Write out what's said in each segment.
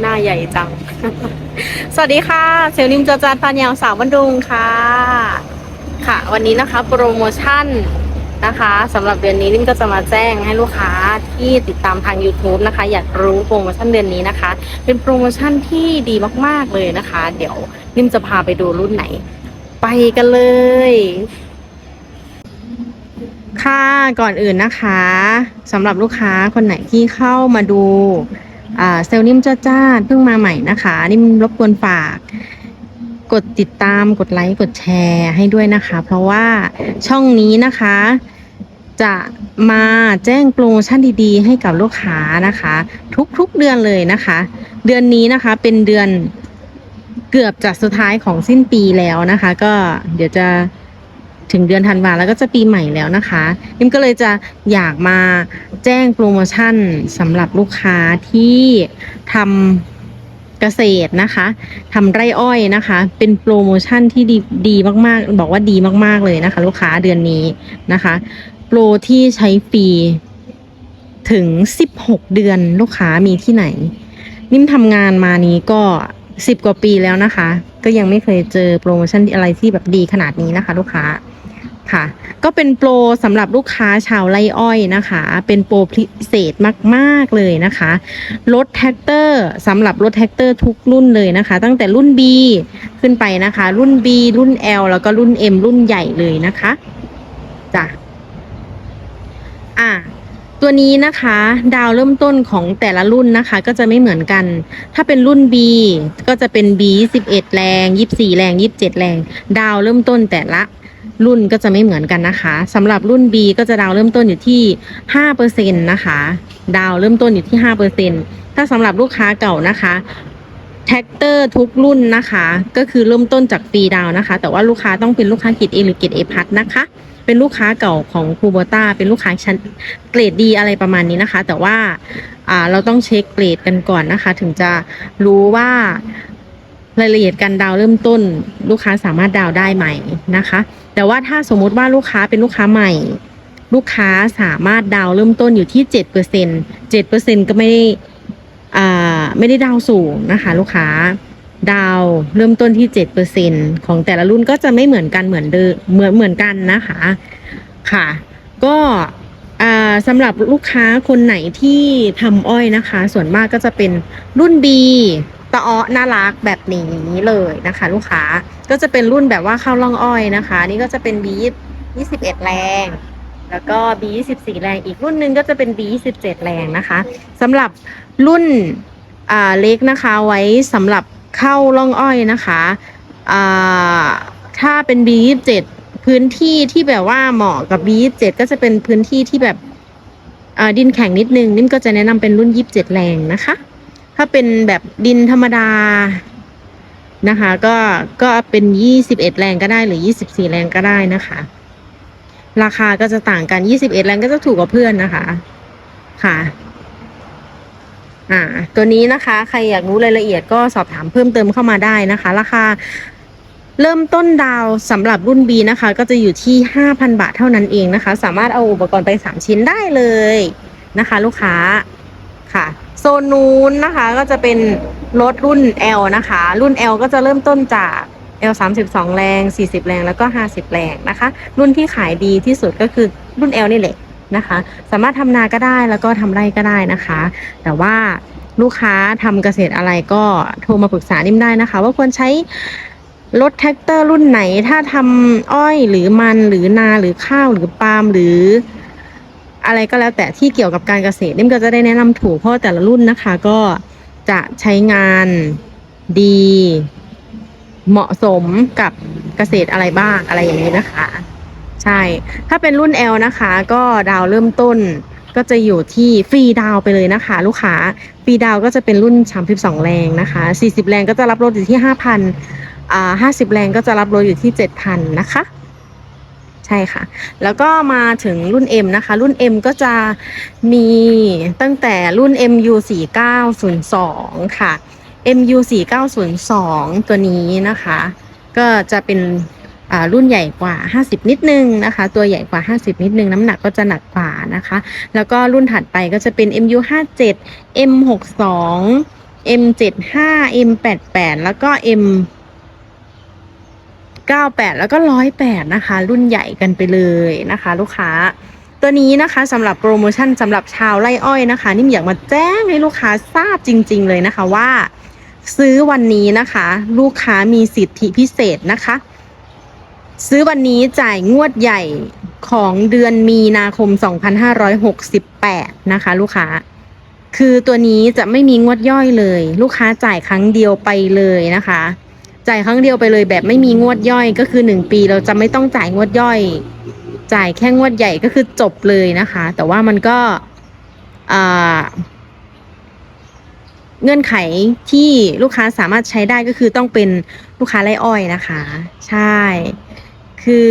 หน้าใหญ่จัง สวัสดีค่ะเซลลนิมจอจานปานยาวสาวบันดุงค่ะ ค่ะ วันนี้นะคะ โปรโมชั่นนะคะสำหรับเดือนนี้นิมก็จะมาแจ้งให้ลูกค้าที่ติดตามทาง YouTube นะคะ อยากรู้โปรโมชั่นเดือนนี้นะคะ เป็นโปรโมชั่นที่ดีมากๆเลยนะคะ เดี๋ยวนิมจะพาไปดูรุ่นไหน ไปกันเลย ค่ะก่อนอื่นนะคะสำหรับลูกค้าคนไหนที่เข้ามาดู เซลล์นิ่มจ้าจ้าเพิ่งมาใหม่นะคะ นิ่มรบกวนฝาก กดติดตามกดไลค์กดแชร์ให้ด้วยนะคะ เพราะว่าช่องนี้นะคะ จะมาแจ้งโปรโมชั่นดีๆ ให้กับลูกค้านะคะ ทุกๆเดือนเลยนะคะ เดือนนี้นะคะเป็นเดือนเกือบจะสุดท้ายของสิ้นปีแล้วนะคะ ก็เดี๋ยวจะ ถึงเดือนธันวาแล้วก็จะปีใหม่แล้วนะคะนิมก็เลยจะอยากมาแจ้งโปรโมชั่นสำหรับลูกค้าที่ทำเกษตรนะคะทำไร่อ้อยนะคะ เป็นโปรโมชั่นที่ดีดีมากๆ บอกว่าดีมากๆเลยนะคะ ลูกค้าเดือนนี้นะคะ โปรที่ใช้ฟรีถึง 16 เดือนลูกค้ามีที่ไหน นิ่มทำงานมานี้ก็10กว่าปีแล้วนะคะ ก็ยังไม่เคยเจอโปรโมชั่นอะไรที่แบบดีขนาดนี้นะคะ ลูกค้า ค่ะ ก็เป็นโปรสำหรับลูกค้าชาวไร่อ้อยนะคะ เป็นโปรพิเศษมากๆเลยนะคะ รถแท็กเตอร์สำหรับรถแท็กเตอร์ทุกรุ่นเลยนะคะ ตั้งแต่รุ่น B ขึ้นไปนะคะ รุ่น B รุ่น L แล้วก็รุ่น M รุ่นใหญ่เลยนะคะจ้ะอะตัวนี้นะคะ ดาวเริ่มต้นของแต่ละรุ่นนะคะ ก็จะไม่เหมือนกัน ถ้าเป็นรุ่น B ก็จะเป็น B 11 แรง 24 แรง 27 แรง ดาวเริ่มต้นแต่ละ รุ่นก็จะไม่เหมือนกันนะคะสำหรับรุ่น B ก็จะดาวเริ่มต้นอยู่ที่5%นะคะ ดาวเริ่มต้นอยู่ที่5%ถ้าสำหรับลูกค้าเก่านะคะแท็กเตอร์ทุกรุ่นนะคะ ก็คือเริ่มต้นจากฟรีดาวนะคะ แต่ว่าลูกค้าต้องเป็นลูกค้าเกรด A หรือเกรด A พัดนะคะ เป็นลูกค้าเก่าของคูโบต้าเป็นลูกค้าชั้นเกรดดีอะไรประมาณนี้นะคะ แต่ว่าอ่าเราต้องเช็คเกรดกันก่อนนะคะ ถึงจะรู้ว่ารายละเอียดการดาวเริ่มต้น ลูกค้าสามารถดาวได้ไหมนะคะ แต่ว่าถ้าสมมุติว่าลูกค้าเป็นลูกค้าใหม่ ลูกค้าสามารถดาวเริ่มต้นอยู่ที่เจ็ดเปอร์เซ็นเจ็ดเปอร์เซ็นก็ไม่ได้อ่าไม่ได้ดาวสูงนะคะ ลูกค้าดาวเริ่มต้นที่7%ของแต่ละรุ่นก็จะไม่เหมือนกันเหมือนเดิมเหมือนเหมือนกันนะคะค่ะ ก็อ่าสำหรับลูกค้าคนไหนที่ทำอ้อยนะคะ ส่วนมากก็จะเป็นรุ่น B ตะเอ้อน่ารักแบบนี้เลยนะคะ ลูกค้าก็จะเป็นรุ่นแบบว่าเข้าล่องอ้อยนะคะ นี่ก็จะเป็น B 21แรง แล้วก็ B 24แรงอีกรุ่นหนึงก็จะเป็น B 27แรงนะคะสำหรับรุ่นอ่าเล็กนะคะไว้สำหรับเข้าล่องอ้อยนะคะอ่าถ้าเป็น B27 พื้นที่ที่แบบว่าเหมาะกับ B27 ก็จะเป็นพื้นที่ที่แบบดินแข็งนิดนึงนิ่มก็จะแนะนำเป็นรุ่น27แรงนะคะ ถ้าเป็นแบบดินธรรมดานะคะ ก็ก็เป็น21แรงก็ได้หรือ24แรงก็ได้นะคะ ราคาก็จะต่างกัน21แรงก็จะถูกกว่าเพื่อนนะคะ ค่ะ อ่า ตัวนี้นะคะ ใครอยากรู้รายละเอียดก็สอบถามเพิ่มเติมเข้ามาได้นะคะ ราคาเริ่มต้นดาวสำหรับรุ่น B นะคะ ก็จะอยู่ที่ 5,000 บาทเท่านั้นเองนะคะ สามารถเอาอุปกรณ์ไป 3 ชิ้นได้เลยนะคะ ลูกค้าค่ะ โซนนู้นนะคะก็จะเป็นรถรุ่น L นะคะ รุ่น L ก็จะเริ่มต้นจาก L 32 แรง 40 แรง แล้วก็ 50 แรงนะคะ รุ่นที่ขายดีที่สุดก็คือรุ่น L นี่แหละนะคะ สามารถทำนาก็ได้แล้วก็ทำไร่ก็ได้นะคะ แต่ว่าลูกค้าทำเกษตรอะไรก็โทรมาปรึกษานิ่มได้นะคะ ว่าควรใช้รถแท็กเตอร์รุ่นไหนถ้าทำอ้อยหรือมันหรือนาหรือข้าวหรือปาล์มหรือ อะไรก็แล้วแต่ที่เกี่ยวกับการเกษตรนิ่มก็จะได้แนะนำถูกเพราะว่าแต่ละรุ่นนะคะ ก็จะใช้งานดี เหมาะสมกับเกษตรอะไรบ้างอะไรอย่างนี้นะคะ ใช่ ถ้าเป็นรุ่น L นะคะ ก็ดาวเริ่มต้นก็จะอยู่ที่ฟรีดาวไปเลยนะคะ ลูกค้าฟรีดาวก็จะเป็นรุ่น 32 แรงนะคะ 40 แรงก็จะรับรถอยู่ที่ 5,000อ่า50 แรงก็จะรับรถอยู่ที่ 7,000 นะคะ ช่ค่ะ แล้วก็มาถึงรุ่น M นะคะ รุ่น M ก็จะมีตั้งแต่รุ่น MU 4902 ค่ะ MU 4902 ตัวนี้นะคะ ก็จะเป็นรุ่นใหญ่กว่า 50 นิดนึงนะคะ ตัวใหญ่กว่า 50 นิดนึง น้ำหนักก็จะหนักกว่านะคะ แล้วก็รุ่นถัดไปก็จะเป็น MU 57 M 62 M 75 M 88 แล้วก็ M 98 แล้วก็ 108 นะคะ รุ่นใหญ่กันไปเลยนะคะ ลูกค้า ตัวนี้นะคะสำหรับโปรโมชั่นสำหรับชาวไร่อ้อยนะคะนิ่มอยากมาแจ้งให้ลูกค้าทราบจริง ๆ เลยนะคะว่า ซื้อวันนี้นะคะ ลูกค้ามีสิทธิพิเศษนะคะ ซื้อวันนี้จ่ายงวดใหญ่ของเดือนมีนาคม 2568 นะคะ ลูกค้า คือตัวนี้จะไม่มีงวดย่อยเลย ลูกค้าจ่ายครั้งเดียวไปเลยนะคะ จ่ายครั้งเดียวไปเลยแบบไม่มีงวดย่อยก็คือหนึ่งปีเราจะไม่ต้องจ่ายงวดย่อย จ่ายแค่งวดใหญ่ก็คือจบเลยนะคะ แต่ว่ามันก็เงื่อนไขที่ลูกค้าสามารถใช้ได้ก็คือต้องเป็นลูกค้าไร่อ้อยนะคะ ใช่ คือ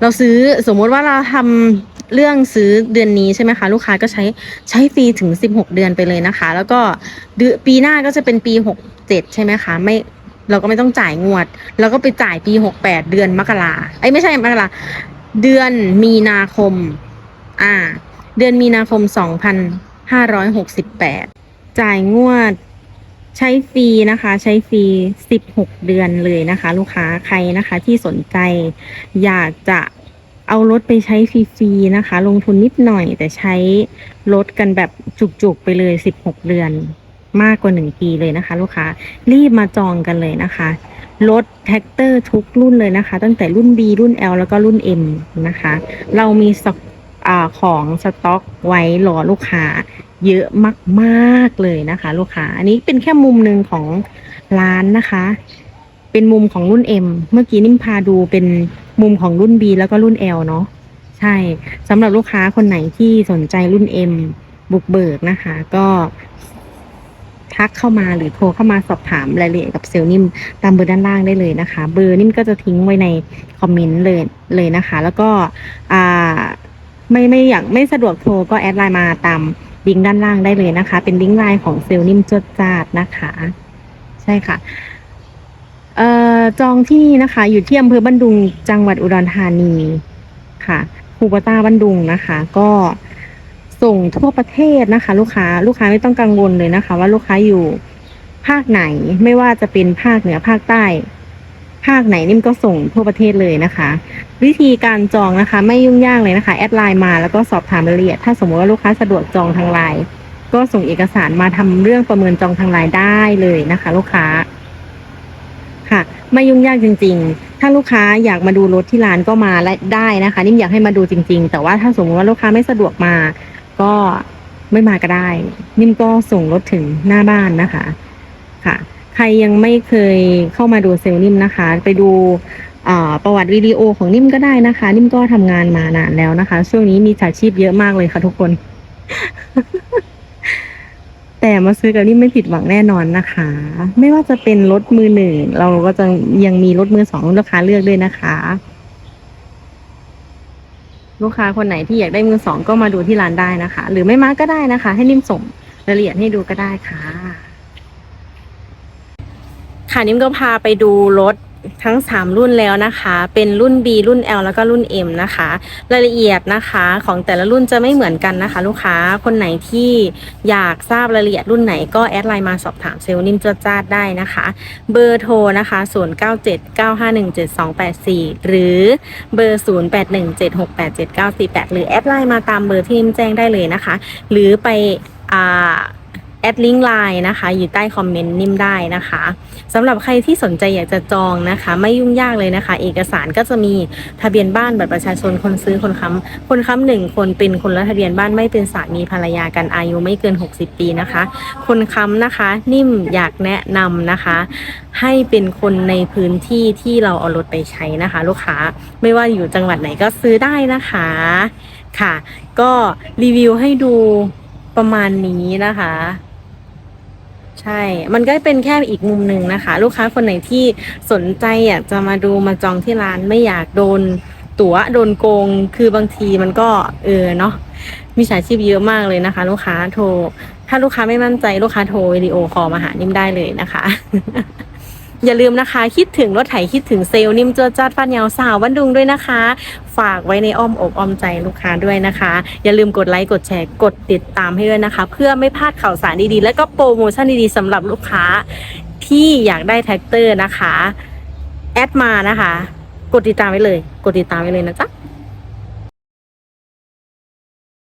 เราซื้อสมมติว่าเราทำเรื่องซื้อเดือนนี้ใช่ไหมคะ ลูกค้าก็ใช้ใช้ฟรีถึง 16 เดือนไปเลยนะคะ แล้วก็เดือนปีหน้าก็จะเป็นปี 67 ใช่ไหมคะไม่ เราก็ไม่ต้องจ่ายงวดเราก็ไปจ่ายปี68เดือนมกราไอ้ไม่ใช่มกราเดือนมีนาคม อ่า เดือนมีนาคม2568จ่ายงวดใช้ฟรีนะคะ ใช้ฟรี16เดือนเลยนะคะ ลูกค้าใครนะคะ ที่สนใจอยากจะเอารถไปใช้ฟรีๆนะคะ ลงทุนนิดหน่อยแต่ใช้รถกันแบบจุกๆไปเลย 16 เดือน มากกว่า 1 ปีเลยนะคะ ลูกค้ารีบมาจองกันเลยนะคะรถแท็กเตอร์ทุกรุ่นเลยนะคะ ตั้งแต่รุ่น B รุ่น L แล้วก็รุ่น M นะคะ เรามีสอกอของสต็อกไว้รอลูกค้าเยอะมากๆเลยนะคะ ลูกค้า อันนี้เป็นแค่มุมหนึ่งของร้านนะคะ เป็นมุมของรุ่น M เมื่อกี้นิ่มพาดูเป็นมุมของรุ่น B แล้วก็รุ่น L เนาะใช่สำหรับลูกค้าคนไหนที่สนใจรุ่น M บุกเบิกนะคะ ก็ ทักเข้ามาหรือโทรเข้ามาสอบถามรายละเอียดกับเซลล์นิ่มตามเบอร์ด้านล่างได้เลยนะคะ เบอร์นิ่มก็จะทิ้งไว้ในคอมเมนต์เลยเลยนะคะ แล้วก็ไม่ไม่อยากไม่สะดวกโทรก็แอดไลน์มาตามลิงก์ด้านล่างได้เลยนะคะ เป็นลิงก์ไลน์ของเซลล์นิ่มจดจาดนะคะ ใช่ค่ะเอ่อจองที่นี่นะคะ อยู่ที่อำเภอบ้านดุงจังหวัดอุดรธานีค่ะคูปต้าบ้านดุงนะคะ ก็ ส่งทั่วประเทศนะคะ ลูกค้าลูกค้าไม่ต้องกังวลเลยนะคะ ว่าลูกค้าอยู่ภาคไหนไม่ว่าจะเป็นภาคเหนือภาคใต้ ภาคไหนนิ่มก็ส่งทั่วประเทศเลยนะคะ วิธีการจองนะคะ ไม่ยุ่งยากเลยนะคะ แอดไลน์มาแล้วก็สอบถามรายละเอียด ถ้าสมมติว่าลูกค้าสะดวกจองทางไลน์ก็ส่งเอกสารมาทำเรื่องประเมินจองทางไลน์ได้เลยนะคะ ลูกค้าค่ะ ไม่ยุ่งยากจริง ๆ ถ้าลูกค้าอยากมาดูรถที่ร้านก็มาได้นะคะ นิ่มอยากให้มาดูจริง ๆ แต่ว่าถ้าสมมติว่าลูกค้าไม่สะดวกมา ก็ไม่มาก็ได้ นิ่มก็ส่งรถถึงหน้าบ้านนะคะค่ะ ใครยังไม่เคยเข้ามาดูเซลล์นิ่มนะคะ ไปดูประวัติวิดีโอของนิ่มก็ได้นะคะ นิ่มก็ทำงานมานานแล้วนะคะ ช่วงนี้มีสาชีพเยอะมากเลยค่ะทุกคน แต่มาซื้อกับนิ่มไม่ผิดหวังแน่นอนนะคะ ไม่ว่าจะเป็นรถมือหนึ่งเราก็จะยังมีรถมือสองลูกค้าเลือกด้วยนะคะ ลูกค้าคนไหนที่อยากได้มือสองก็มาดูที่ร้านได้นะคะ หรือไม่มาก็ได้นะคะ ให้นิ่มส่งรายละเอียดให้ดูก็ได้ค่ะ ค่ะนิ่มก็พาไปดูรถ ทั้ง 3 รุ่นแล้วนะคะ เป็นรุ่น B รุ่น L แล้วก็รุ่น M นะคะ รายละเอียดนะคะของแต่ละรุ่นจะไม่เหมือนกันนะคะ ลูกค้าคนไหนที่อยากทราบรายละเอียดรุ่นไหนก็แอดไลน์มาสอบถามเซลล์นิ่มจดจ้าดได้นะคะ เบอร์โทรนะคะ 0979517284 หรือเบอร์ 0817687948 หรือแอดไลน์มาตามเบอร์ที่นิ่มแจ้งได้เลยนะคะ หรือไปอ่า แอดลิงก์ไลน์นะคะ อยู่ใต้คอมเมนต์นิ่มได้นะคะสำหรับใครที่สนใจอยากจะจองนะคะ ไม่ยุ่งยากเลยนะคะ เอกสารก็จะมีทะเบียนบ้านบัตรประชาชนคนซื้อคนค้ำคนค้ำหนึ่งคนเป็นคนละทะเบียนบ้านไม่เป็นสามีภรรยากันอายุไม่เกิน 60 ปีนะคะ คนค้ำนะคะ นิ่มอยากแนะนำนะคะ ให้เป็นคนในพื้นที่ที่เราเอารถไปใช้นะคะ ลูกค้าไม่ว่าอยู่จังหวัดไหนก็ซื้อได้นะคะค่ะ ก็รีวิวให้ดูประมาณนี้นะคะ ใช่ มันก็เป็นแค่อีกมุมหนึ่งนะคะ ลูกค้าคนไหนที่สนใจอยากจะมาดูมาจองที่ร้านไม่อยากโดนตั๋วโดนโกง คือบางทีมันก็เออเนาะมีสาชีพเยอะมากเลยนะคะ ลูกค้าโทร ถ้าลูกค้าไม่มั่นใจลูกค้าโทรวิดีโอคอลมาหานิ่มได้เลยนะคะ อย่าลืมนะคะ คิดถึงรถไถคิดถึงเซลล์นิ่มเจอจัดฟันยาวสาววันดุงด้วยนะคะ ฝากไว้ในอ้อมอกอ้อมใจลูกค้าด้วยนะคะ อย่าลืมกดไลค์กดแชร์กดติดตามให้ด้วยนะคะ เพื่อไม่พลาดข่าวสารดีๆ และก็โปรโมชั่นดีๆสำหรับลูกค้าที่อยากได้แท็กเตอร์นะคะแอดมานะคะ กดติดตามไว้เลย กดติดตามไว้เลยนะจ๊ะ